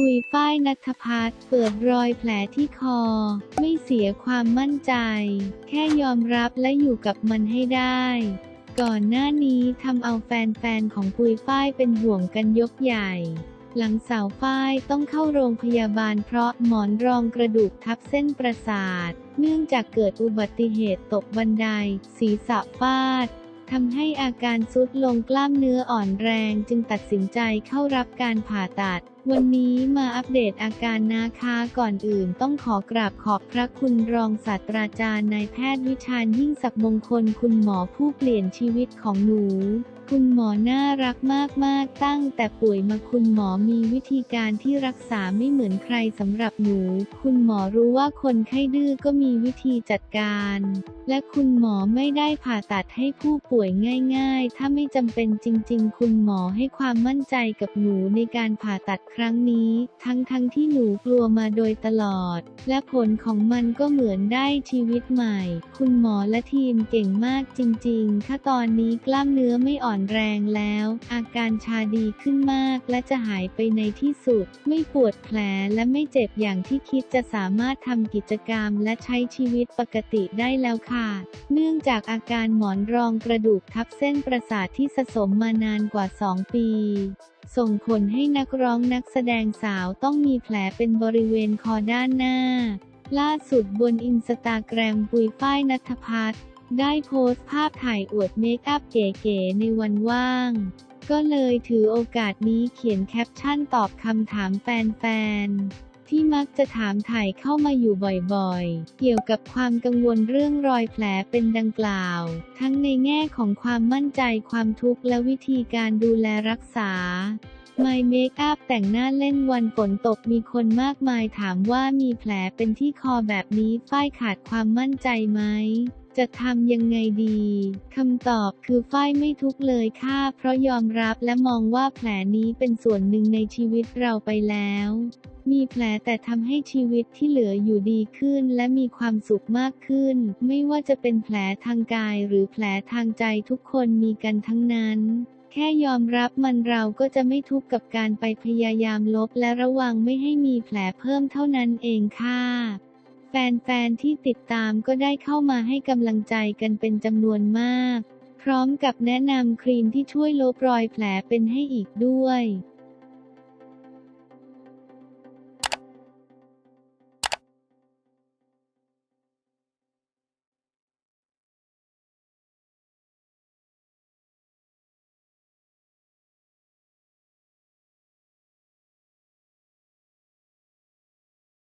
ปุยฝ้ายนัทพัฒน์เปิดรอยแผลที่คอ ไม่เสียความมั่นใจ แค่ยอมรับและอยู่กับมันให้ได้ ก่อนหน้านี้ทำเอาแฟนๆของปุยฝ้ายเป็นห่วงกันยกใหญ่ หลังสาวฝ้ายต้องเข้าโรงพยาบาลเพราะหมอนรองกระดูกทับเส้นประสาท เนื่องจากเกิดอุบัติเหตุตกบันได ศีรษะฟาดทำให้อาการซุดลงกล้ามเนื้ออ่อนแรงจึงตัดสินใจเข้ารับการผ่าตัด วันนี้มาอัปเดตอาการนะคะก่อนอื่นต้องขอกราบขอบพระคุณรองศาสตราจารย์นายแพทย์วิชาญยิ่งศักดิ์มงคลคุณหมอผู้เปลี่ยนชีวิตของหนู คุณหมอน่ารักมากๆ ตั้งแต่ป่วยมาคุณหมอมีวิธีการที่รักษาไม่เหมือนใครสำหรับหนู คุณหมอรู้ว่าคนไข้ดื้อก็มีวิธีจัดการ และคุณหมอไม่ได้ผ่าตัดให้ผู้ป่วยง่าย ๆ ถ้าไม่จำเป็นจริง ๆ คุณหมอให้ความมั่นใจกับหนูในการผ่าตัดครั้งนี้ ทั้งๆทที่หนูกลัวมาโดยตลอด และผลของมันก็เหมือนได้ชีวิตใหม่ คุณหมอและทีมเก่งมากจริงๆ ถ้าตอนนี้กล้ามเนื้อไม่อ่อนแรงแล้ว อาการชาดีขึ้นมากและจะหายไปในที่สุด ไม่ปวดแผลและไม่เจ็บอย่างที่คิดจะสามารถทำกิจกรรมและใช้ชีวิตปกติได้แล้วค่ะ เนื่องจากอาการหมอนรองกระดูกทับเส้นประสาทที่สะสมมานานกว่า 2 ปี ส่งผลให้นักร้องนักแสดงสาวต้องมีแผลเป็นบริเวณคอด้านหน้า ล่าสุดบนอินสตาแกรมปุยฝ้ายนัทพัฒน์ได้โพสต์ภาพถ่ายอวดเมคอัพเก๋ๆในวันว่าง ก็เลยถือโอกาสนี้เขียนแคปชั่นตอบคำถามแฟนๆ ที่มักจะถามถ่ายเข้ามาอยู่บ่อยๆ เกี่ยวกับความกังวลเรื่องรอยแผลเป็นดังกล่าว ทั้งในแง่ของความมั่นใจความทุกข์และวิธีการดูแลรักษา My Makeup แต่งหน้าเล่นวันฝนตกมีคนมากมายถามว่ามีแผลเป็นที่คอแบบนี้ฝ้ายขาดความมั่นใจไหม จะทำยังไงดีคำตอบคือฝ้ายไม่ทุกข์เลยค่ะ เพราะยอมรับและมองว่าแผลนี้เป็นส่วนหนึ่งในชีวิตเราไปแล้ว มีแผลแต่ทำให้ชีวิตที่เหลืออยู่ดีขึ้นและมีความสุขมากขึ้น ไม่ว่าจะเป็นแผลทางกายหรือแผลทางใจทุกคนมีกันทั้งนั้นแค่ยอมรับมันเราก็จะไม่ทุกข์กับการไปพยายามลบและระวังไม่ให้มีแผลเพิ่มเท่านั้นเองค่ะ แฟนๆ ที่ติดตามก็ได้เข้ามาให้กำลังใจกันเป็นจำนวนมาก พร้อมกับแนะนำครีมที่ช่วยลบรอยแผลเป็นให้อีกด้วย